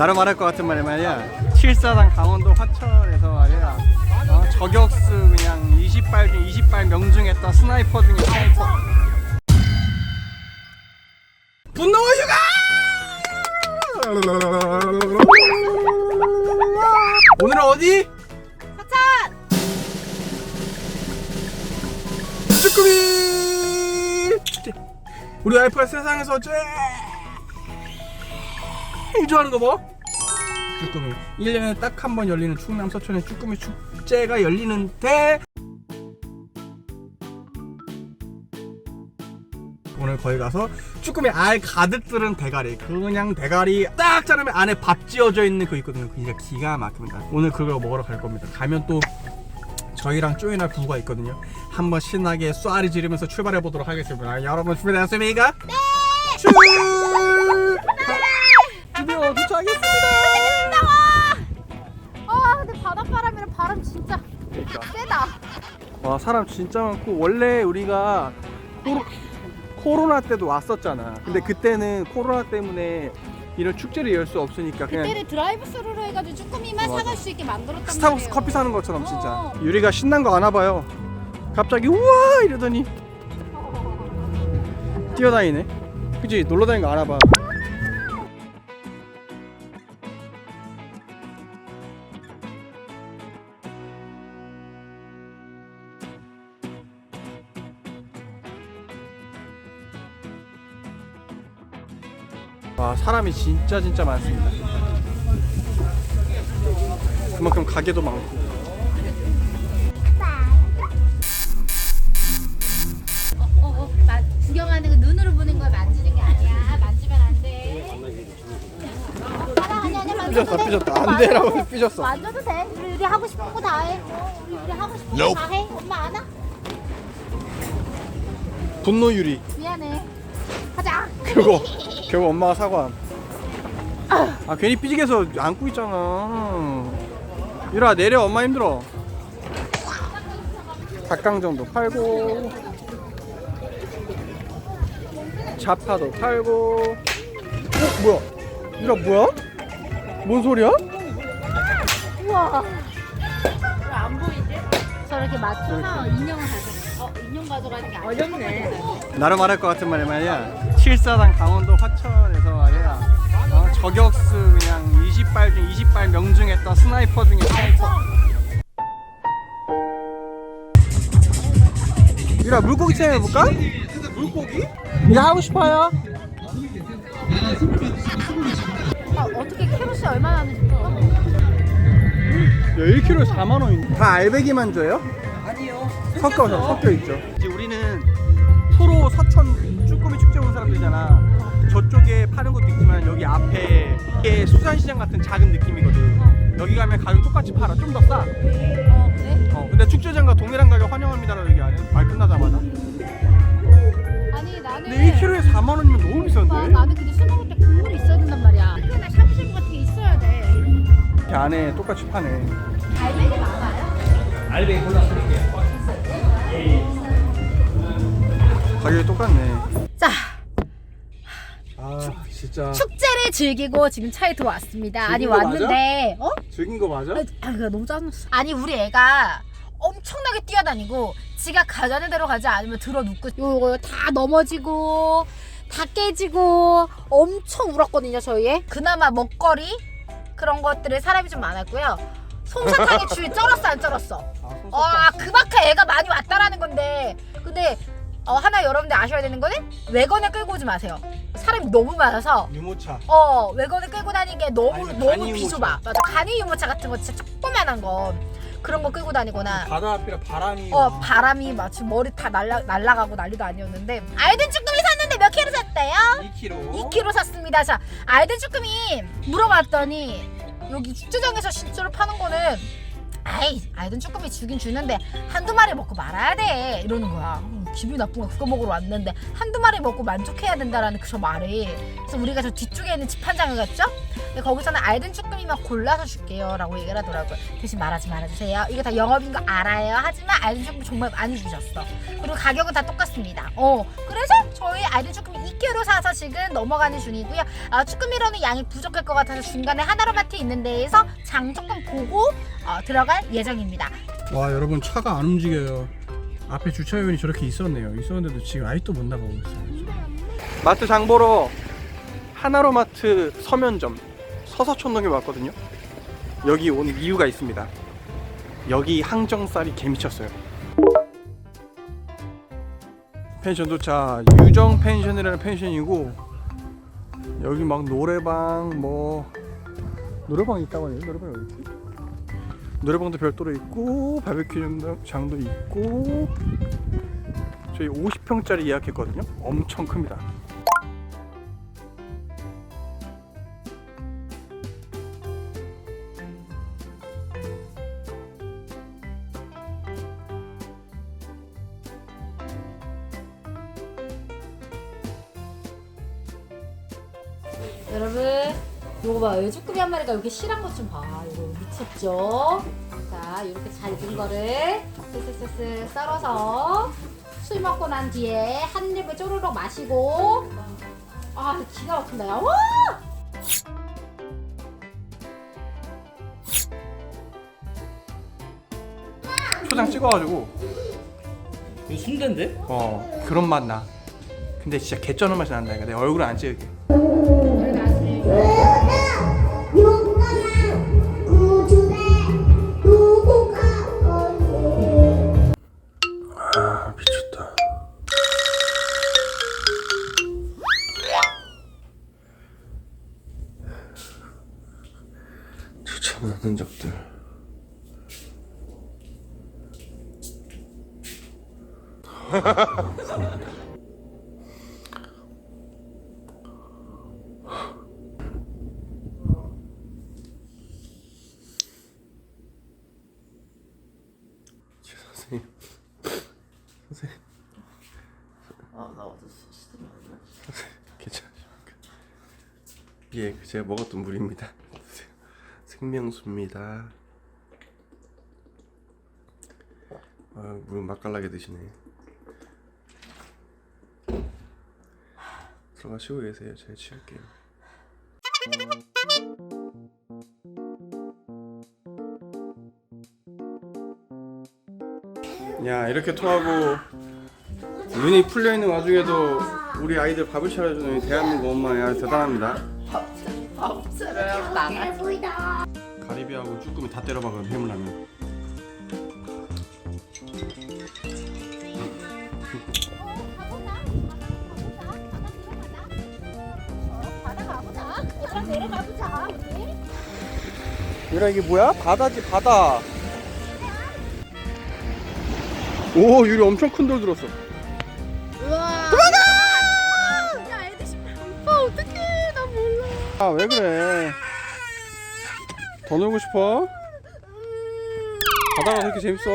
나로 말할 것 같은 말이 말이야 칠사당 강원도 화천에서 말이야 어, 저격수 그냥 20발 중 20발 명중했던 스나이퍼 중에 스나이퍼 분노 휴가 오늘은 어디? 사찬! 쭈꾸미 우리 와이프가 세상에서 제일 좋아하는 거 뭐? 쭈꾸미 1년에 딱 한 번 열리는 충남 서천의 쭈꾸미 축제가 열리는데 오늘 거기 가서 쭈꾸미 알 가득 들은 대가리 그냥 대가리 딱 자르면 안에 밥 지어져 있는 거 있거든요 그게 기가 막힙니다 오늘 그걸 먹으러 갈 겁니다 가면 또 저희랑 쪼이나 부부가 있거든요. 한번 신나게 쏘아리 지르면서 출발해 보도록 하겠습니다. 여러분 준비되셨습니까? 네. 진짜 세다 와 사람 진짜 많고 원래 우리가 코로, 코로나 때도 왔었잖아. 근데 그때는 코로나 때문에 이런 축제를 열 수 없으니까 그냥 그때를 드라이브 스루로 해가지고 쭈꾸미만 맞아. 사갈 수 있게 만들었단 스타벅스 말이에요 커피 사는 것처럼 진짜. 어. 유리가 신난 거 아나 봐요. 갑자기 우와 이러더니 뛰어다니네. 그지 놀러 다니는 거 아나 봐. 와 사람이 진짜 진짜 많습니다. 그만큼 가게도 많고. 어 어 마, 구경하는 거 눈으로 보는 거야 만지는 게 아니야. 만지면 안 돼. 아니 아니 삐졌다 만져도 돼. 삐졌다 어, 안 돼라고 만져도 돼. 삐졌어. 만져도 돼. 우리 우리 하고 싶은 거 다해. 우리 우리 하고 싶은 거 다 해. 엄마 안아 분노 유리. 미안해 결국 결국 엄마가 사과함. 아 괜히 삐지게서 안고 있잖아. 유라 내려 엄마 힘들어. 닭강정도 팔고 자파도 팔고. 어 뭐야? 유라 뭐야? 뭔 소리야? 우와. 안 보이지? 저렇게 맞춰서 인형을 가져 가져가는 게 어렵네 나로 말할 것 같은 말이 말이야 칠사당 강원도 화천에서 말이야 어, 저격수 그냥 20발 중 20발 명중했던 스나이퍼 중에 스나이퍼 유라 물고기 체험 해볼까? 물고기? 이거 하고 싶어요? 아, 어떻게 캐럿이 얼마나 하는지 몰라 야 1kg에 4만 원인데 다 알배기만 줘요? 아니요 섞어서 섞여 있죠 서천 쭈꾸미 축제 온 사람들이잖아 저쪽에 파는 것도 있지만 여기 앞에 이게 수산시장 같은 작은 느낌이거든 여기 가면 가격 똑같이 팔아 좀 더 싸. 어 그래? 어, 근데 축제장과 동일한 가격 환영합니다라고 얘기 안 해? 말 끝나자마자 아니 나는 근데 1kg에 4만 원이면 너무 아, 비싼데? 나는 근데 술 먹을 때 국물이 있어야 된단 말이야 하나 샤브샤브 같은 게 있어야 돼이 안에 똑같이 파네 알맹이 많아요? 가격이 똑같네. 자 아 진짜. 축제를 즐기고 지금 차에 들어왔습니다. 아니 즐긴 거 왔는데 어? 즐긴 거 맞아? 아 그거 너무 짜증났어 아니 우리 애가 엄청나게 뛰어다니고 지가 가자는 대로 가지 않으면 들어 눕고 요거 다 넘어지고 다 깨지고 엄청 울었거든요 저희 애. 그나마 먹거리 그런 것들에 사람이 좀 많았고요. 솜사탕의 주위 쩔었어 안 쩔었어? 아, 손아 그만큼 애가 많이 왔다라는 건데. 근데 어, 하나 여러분들 아셔야 되는 거는 외건을 끌고 오지 마세요. 사람이 너무 많아서. 유모차. 어 외건을 끌고 다니는 게 너무 아니면 너무 간이 비좁아. 맞아. 간이 유모차 같은 거 진짜 조그만한 거 그런 거 끌고 다니거나. 바다 앞이라 바람이 어 바람이 마치 머리 다 날라 날라가고 난리도 아니었는데. 알든 쭈꾸미 샀는데 몇 킬로 샀대요? 2kg 2kg 샀습니다. 자, 알든 쭈꾸미 물어봤더니 여기 축제장에서 실제로 파는 거는 아이 알든 쭈꾸미 주긴 주는데 한두 마리 먹고 말아야 돼. 이러는 거야. 음, 기분이 나쁜 거야. 그거 먹으러 왔는데 한두 마리 먹고 만족해야 된다라는 그 저 말이. 그래서 우리가 저 뒤쪽에 있는 집 한 장을 갔죠? 근데 거기서는 알든 쭈꾸미만 골라서 줄게요 라고 얘기를 하더라고요. 대신 말하지 말아주세요. 이거 다 영업인 거 알아요. 하지만 알든 쭈꾸미 정말 많이 주셨어. 그리고 가격은 다 똑같습니다. 어 그래서 저희 알든 쭈꾸미 2kg 사서 지금 넘어가는 중이고요. 아, 쭈꾸미로는 양이 부족할 것 같아서 중간에 하나로마트 있는 데에서 장 조금 보고 어, 들어갈 예정입니다. 와 여러분 차가 안 움직여요 앞에 주차요원이 저렇게 있었네요. 있었는데도 지금 아직도 못 나가고 있어요. 마트 장 보러 하나로마트 서면점 서서촌동에 왔거든요. 여기 온 이유가 있습니다. 여기 항정살이 개미쳤어요. 펜션 도착. 유정 펜션이라는 펜션이고 여기 막 노래방 뭐 노래방 있다고 하네요. 노래방 어디 있지? 노래방도 별도로 있고 바베큐 장도- 있고 저희 50평짜리 예약했거든요. 엄청 큽니다. 여러분 요거 봐요 쭈꾸미 한 마리가 이렇게 실한 것 좀 봐. 이거 미쳤죠? 자 이렇게 잘 익은 거를 쓱쓱쓱쓱 썰어서 술 먹고 난 뒤에 한 입을 쪼르륵 마시고. 아 기가 막힌다. 야 와! 초장 찍어가지고. 이거 순대인데? 어 그런 맛 나. 근데 진짜 개쩌는 맛이 난다니까. 내 얼굴은 안 찍을게 아 미쳤다. 않은 적들 선생님 선생님 아나 어제 시스템이 아니야 괜찮으십니까? 예, 그 제가 먹었던 물입니다. 생명수입니다. 아, 물 맛깔나게 드시네. 들어가 쉬고 계세요. 제가 치울게요. 야, 이렇게 통하고 눈이 풀려 있는 와중에도 우리 아이들 밥을 차려주는 이 대한민국 엄마야 대단합니다. 밥 차려요 나가 가리비하고 쭈꾸미 다 때려박은 해물라면. 유라 이게 뭐야? 바다지 바다. 오 유리 엄청 큰 돌 들었어. 우와 도망가 야 애들 신발 오빠 어떡해 나 몰라 아 왜 그래? 더 놀고 싶어? 바다가 그렇게 재밌어?